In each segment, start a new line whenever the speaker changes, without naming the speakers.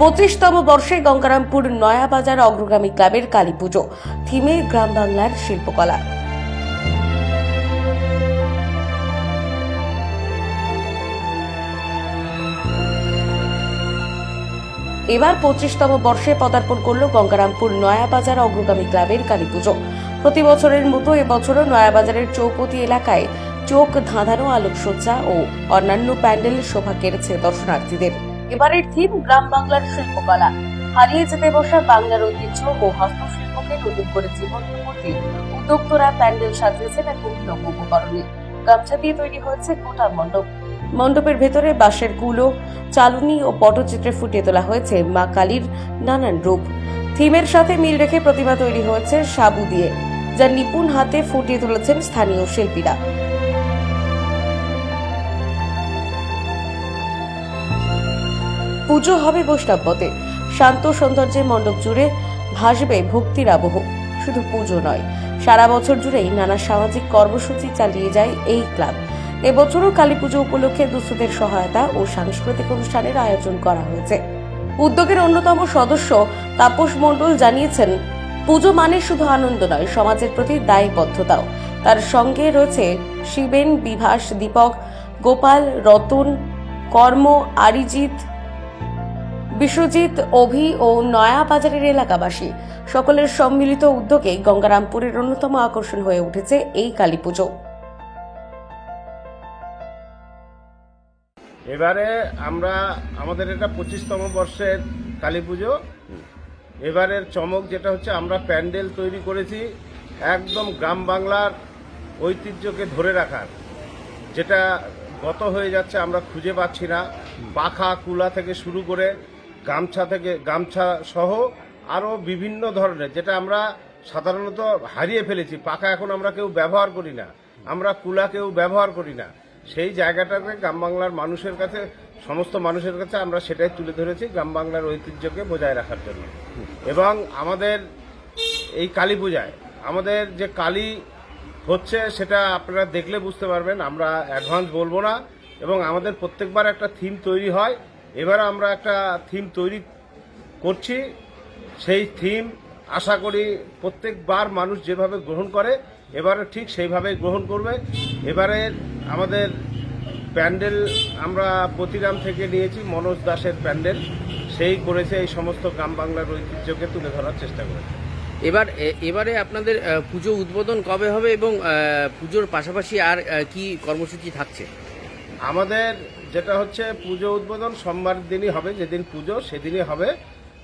পঁচিশতম বর্ষে গঙ্গারামপুর নয়াবাজার অগ্রগামী ক্লাবের কালী পুজো। থিমে গ্রাম বাংলার শিল্পকলা। এবার পঁচিশতম বর্ষে পদার্পণ করল গঙ্গারামপুর নয়াবাজার অগ্রগামী ক্লাবের কালী পুজো। প্রতি বছরের মতো এবছরও নয়াবাজারের চৌপতি এলাকায় চোখ ধাঁধানো আলোকসজ্জা ও অন্যান্য প্যান্ডেল শোভা কেড়েছে দর্শনার্থীদের। এবারের থিম গ্রাম বাংলার শিল্পকলা। হারিয়ে যেতে বসা বাংলার ঐতিহ্য ও হস্তশিল্পকে নতুন করে জীবন করতে উদ্যোক্তরা প্যান্ডেল সাজিয়েছেন এক অভিনব উপকরণে। গামছা দিয়ে তৈরি হয়েছে গোটা মণ্ডপ। মণ্ডপের ভেতরে বাঁশের কুলো, চালুনি ও পটচিত্রে ফুটিয়ে তোলা হয়েছে মা কালীর নানান রূপ। থিমের সাথে মিল রেখে প্রতিমা তৈরি হয়েছে সাবু দিয়ে, যা নিপুণ হাতে ফুটিয়ে তুলেছেন স্থানীয় শিল্পীরা। পুজো হবে বৈষ্ণবপথে। শান্ত সৌন্দর্যে মণ্ডপ জুড়ে ভাসবে ভক্তির আবহ। শুধু পুজো নয়, সারা বছর জুড়েই নানা সামাজিক কর্মসূচি চালিয়ে যায় এই ক্লাব। এবছরও কালী পুজো উপলক্ষে দুস্থদের সহায়তা ও সাংস্কৃতিক অনুষ্ঠানের আয়োজন করা হয়েছে। উদ্যোগের অন্যতম সদস্য তাপস মণ্ডল জানিয়েছেন, পুজো মানে শুধু আনন্দ নয়, সমাজের প্রতি দায়বদ্ধতাও। তার সঙ্গে রয়েছে শিবেন, বিভাস, দীপক, গোপাল, রতন, কর্ম, আরিজিৎ বিশ্বজিৎ, অভি ও নয়া বাজারের এলাকাবাসী সকলের সম্মিলিত উদ্যোগে গঙ্গারামপুরের অন্যতম আকর্ষণ হয়ে উঠেছে এই কালী পুজো।
এবারে আমরা আমাদের এটা পঁচিশতম বর্ষের কালী পুজো। এবারের চমক যেটা হচ্ছে আমরা প্যান্ডেল তৈরি করেছি একদম গ্রাম বাংলার ঐতিহ্যকে ধরে রাখার। যেটা গত হয়ে যাচ্ছে আমরা খুঁজে পাচ্ছি না। পাখা কুলা থেকে শুরু করে গামছা থেকে গামছা সহ আরও বিভিন্ন ধরনের, যেটা আমরা সাধারণত হারিয়ে ফেলেছি, পাখা এখন আমরা কেউ ব্যবহার করি না, আমরা কুলা কেউ ব্যবহার করি না। সেই জায়গাটাকে গ্রাম বাংলার মানুষের কাছে, সমস্ত মানুষের কাছে আমরা সেটাই তুলে ধরেছি গ্রাম বাংলার ঐতিহ্যকে বজায় রাখার জন্য। এবং আমাদের এই কালী পূজায়, আমাদের যে কালী হচ্ছে সেটা আপনারা দেখলে বুঝতে পারবেন, আমরা অ্যাডভান্স বলব না। এবং আমাদের প্রত্যেকবার একটা থিম তৈরি হয় এবার আমরা একটা থিম তৈরি করছি। সেই থিম আশা করি প্রত্যেকবার মানুষ যেভাবে গ্রহণ করে, এবারে ঠিক সেইভাবেই গ্রহণ করবে। এবারে আমাদের প্যান্ডেল আমরা প্রতিরাম থেকে নিয়েছি, মনোজ দাসের প্যান্ডেল। সেই করেছে এই সমস্ত গ্রাম বাংলার ঐতিহ্যকে তুলে ধরার চেষ্টা করেছে।
এবার এবারে আপনাদের পুজো উদ্বোধন কবে হবে এবং পুজোর পাশাপাশি আর কি কর্মসূচি থাকছে?
আমাদের যেটা হচ্ছে পুজো উদ্বোধন সোমবার দিনই হবে, যেদিন পুজো সেদিনই হবে।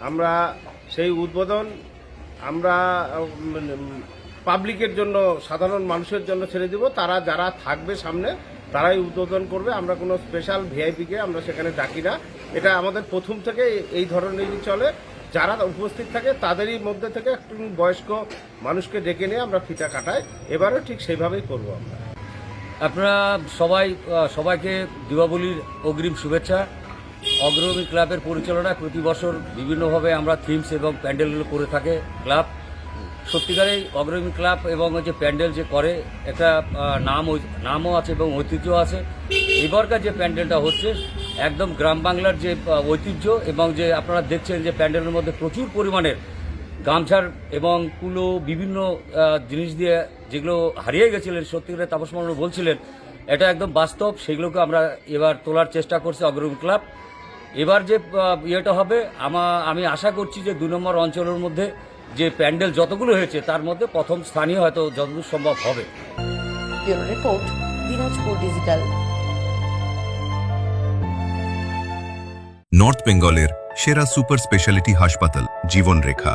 আমরা সেই উদ্বোধন আমরা পাবলিকের জন্য, সাধারণ মানুষের জন্য ছেড়ে দিব। তারা যারা থাকবে সামনে, তারাই উদ্বোধন করবে। আমরা কোনো স্পেশাল ভিআইপিকে আমরা সেখানে ডাকি না। এটা আমাদের প্রথম থেকে এই ধরনেরই চলে। যারা উপস্থিত থাকে, তাদেরই মধ্যে থেকে একটু বয়স্ক মানুষকে ডেকে নিয়ে আমরা ফিতা কাটাই। এবারও ঠিক সেইভাবেই করব আমরা।
আপনারা সবাই সবাইকে দীপাবলির অগ্রিম শুভেচ্ছা। অগ্রণী ক্লাবের পরিচালনায় প্রতি বছর বিভিন্নভাবে আমরা থিমস এবং প্যান্ডেলগুলো করে থাকে ক্লাব। সত্যিকারেই অগ্রণী ক্লাব এবং যে প্যান্ডেল যে করে, একটা নাম নামও আছে এবং ঐতিহ্য আছে। এবারকার যে প্যান্ডেলটা হচ্ছে, একদম গ্রাম বাংলার যে ঐতিহ্য এবং যে আপনারা দেখছেন যে প্যান্ডেলের মধ্যে প্রচুর পরিমাণের গামছার এবং কুলো বিভিন্ন জিনিস দিয়ে যেগুলো হারিয়ে গেছিলেন সত্যিকারের তাপস মণ্ডল বলছিলেন এটা একদম বাস্তব সেগুলোকে আমরা এবার তোলার চেষ্টা করছি অগ্রণী ক্লাব। এবার যে ইয়েটা হবে আমা আমি আশা করছি যে দুই নম্বর অঞ্চলের মধ্যে যে প্যান্ডেল যতগুলো হয়েছে তার মধ্যে প্রথম স্থানীয় হয়তো যতদূর সম্ভব হবে।
Report Dinajpur digital.
নর্থ বেঙ্গলের সেরা সুপার স্পেশালিটি হাসপাতাল জীবনরেখা।